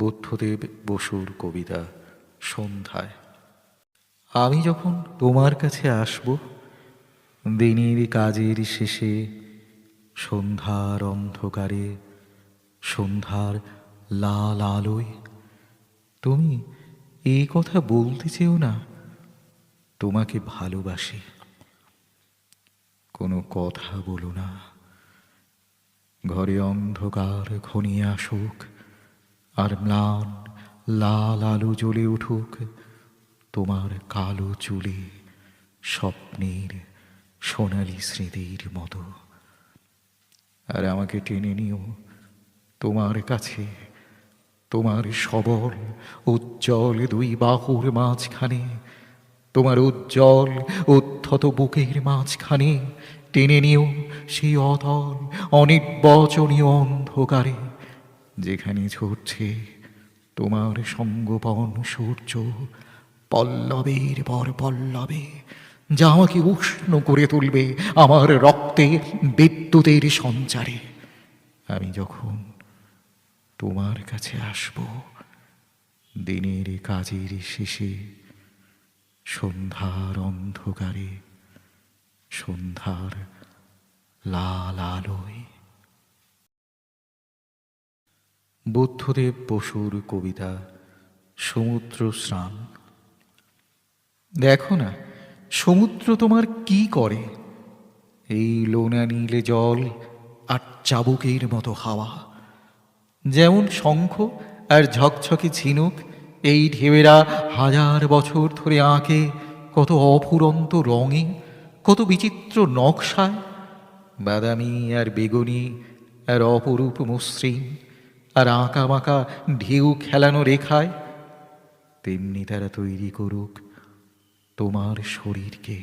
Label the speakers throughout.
Speaker 1: বুদ্ধদেব বসুর কবিতা সন্ধ্যায়। আমি যখন তোমার কাছে আসব, দিনের কাজের শেষে, সন্ধ্যার অন্ধকারে, সন্ধ্যার লাল আলোয়, তুমি এই কথা বলতে চেও না, তোমাকে ভালোবাসি। কোনো কথা বলো না। ঘরে অন্ধকার ঘনিয়ে আসুক আর ম্লান লাল আলো জ্বলে উঠুক তোমার কালো চুলে স্বপ্নের সোনালি স্মৃতির মতো। আর আমাকে টেনে নিও তোমার কাছে। তোমার সবল, উজ্জ্বল দুই বাহুর মাঝখানে, তোমার উজ্জ্বল, উদ্ধত বুকের মাঝখানে টেনে নিও সেই অতল, অনির্বচনীয় অন্ধকারে। যেখানে ঝরছে তোমার সঙ্গপন সূর্য, পল্লবের পর পল্লবে, যা আমাকে উষ্ণ করে তুলবে আমার রক্তে বিদ্যুতের সঞ্চারে। আমি যখন তোমার কাছে আসব, দিনের কাজের শেষে সন্ধ্যার অন্ধকারে, সন্ধ্যার লাল আলোয় বুদ্ধদেব বসুর কবিতা, সমুদ্র স্নান। দেখো না, সমুদ্র তোমার কি করে? এই লোনা নীলে জল আর চাবুকের মতো হাওয়া। যেমন শঙ্খ আর ঝকঝকে ঝিনুক, এই ঢেউয়েরা হাজার বছর ধরে আঁকে কত অফুরন্ত রঙে, কত বিচিত্র নকশায়। বাদামি আর বেগুনি আর অপরূপ মসৃণ আর আঁকা বাঁকা ঢেউ খেলানো রেখায় তেমনি তারা তৈরি করুক তোমার শরীরকে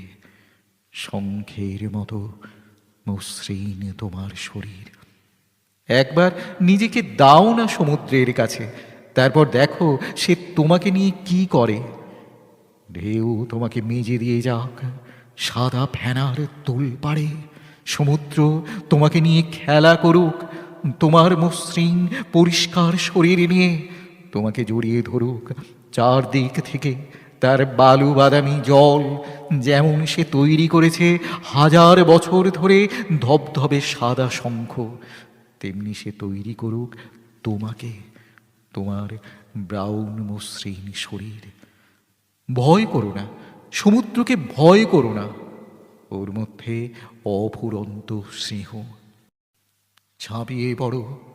Speaker 1: শঙ্খের মতো মসৃণ তোমার শরীর। একবার নিজেকে দাও না সমুদ্রের কাছে, তারপর দেখো সে তোমাকে নিয়ে কি করে। ঢেউ তোমাকে মেজে দিয়ে যাক, সাদা ফেনার তুল পাড়ে সমুদ্র তোমাকে নিয়ে খেলা করুক তোমার মসৃণ পরিষ্কার শরীর নিয়ে তোমাকে জড়িয়ে ধরুক। চারদিক থেকে তার বালু বাদামি জল যেমন সে তৈরি করেছে হাজার বছর ধরে ধবধবে সাদা শঙ্খ, তেমনি সে তৈরি করুক তোমাকে, তোমার ব্রাউন মসৃণ শরীর। ভয় করো না, সমুদ্রকে ভয় করো না। ওর মধ্যে অফুরন্ত স্নেহ। ঝাঁপিয়ে পড়ো।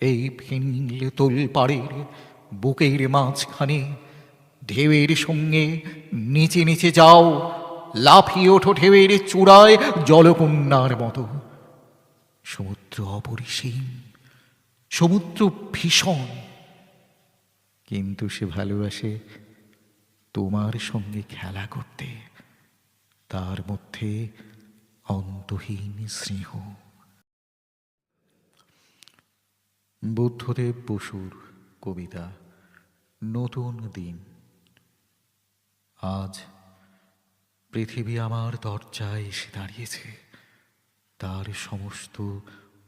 Speaker 1: এই ফিনল তোল পাড়ের বুকের মাঝখানে, ঢেউয়ের সঙ্গে নিচে নিচে যাও, লাফিয়ে ওঠো ঢেউয়ের চূড়ায় জলকন্যার মতো। সমুদ্র অপরিসীম, সমুদ্র ভীষণ। কিন্তু সে ভালোবাসে তোমার সঙ্গে খেলা করতে, তার মধ্যে অন্তহীন স্নেহ। বুদ্ধদেব বসুর কবিতা, নতুন দিন। আজ পৃথিবী আমার দরজায় এসে দাঁড়িয়েছে, তার সমস্ত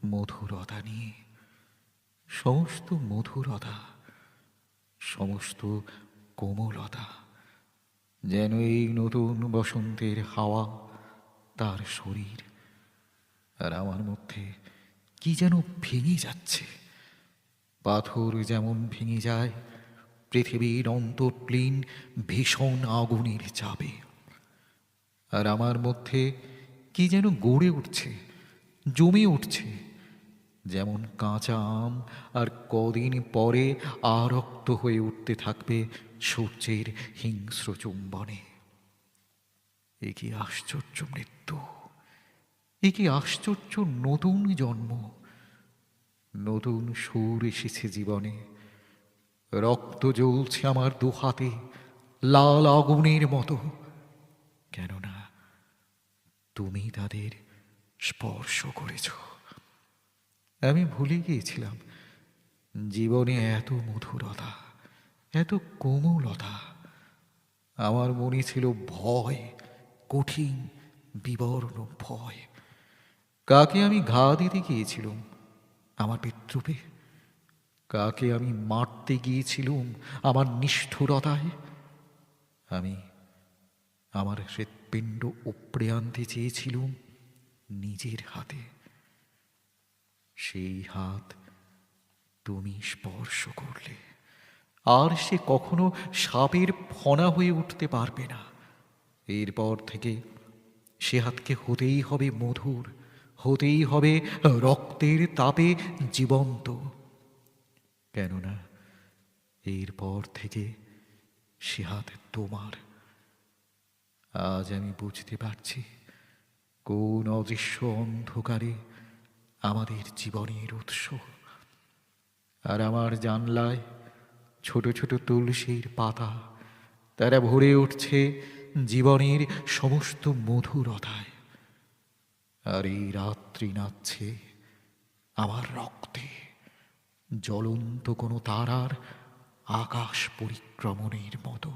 Speaker 1: মধুরতা নিয়ে। সমস্ত মধুরতা, সমস্ত কোমলতা, যেন এই নতুন বসন্তের হাওয়া তার শরীর আর আমার মধ্যে কি যেন ভেঙে যাচ্ছে। পাথর যেমন ভেঙে যায়, পৃথিবীর অন্তর্লীন ভীষণ আগুনের চাপে। আর আমার মধ্যে কি যেন গড়ে উঠছে, জমে উঠছে, যেমন কাঁচা আম আর কদিন পরে আরক্ত হয়ে উঠতে থাকবে সূর্যের হিংস্র চুম্বনে। এ কি আশ্চর্য মৃত্যু, এ কি আশ্চর্য নতুন জন্ম। নতুন সুর এসেছে জীবনে। রক্ত জ্বলছে আমার দু হাতে, লাল আগুনের মতো। কেননা তুমি তাদের স্পর্শ করেছ। আমি ভুলে গিয়েছিলাম জীবনে এত মধুরতা, এত কোমলতা। আমার মনে ছিল ভয়, কঠিন, বিবর্ণ ভয়। কাকে আমি ঘা দিতে গিয়েছিলাম? আমার পিতৃপে কাকে আমি মারতে গিয়েছিলুম আমার নিষ্ঠুরতায়? আমি আমার হৃৎপিণ্ড উপড়ে আনতে চেয়েছিলুম নিজের হাতে। সেই হাত তুমি স্পর্শ করলে, আর সে কখনো সাপের ফনা হয়ে উঠতে পারবে না। এরপর থেকে সে হাতকে হতেই হবে মধুর হতেই হবে রক্তের তাপে জীবন্ত। কেননা এরপর থেকে সে হাত তোমার। আজ আমি বুঝতে পারছি কোন অদৃশ্য অন্ধকারে আমাদের জীবনের উৎস। আর আমার জানলায় ছোট ছোট তুলসীর পাতা, তারা ভরে উঠছে জীবনের সমস্ত মধুরতায়। আর এই রাত্রি নাচছে। আমার রক্তে জ্বলন্ত কোনো তারার আকাশ পরিক্রমণের মতো।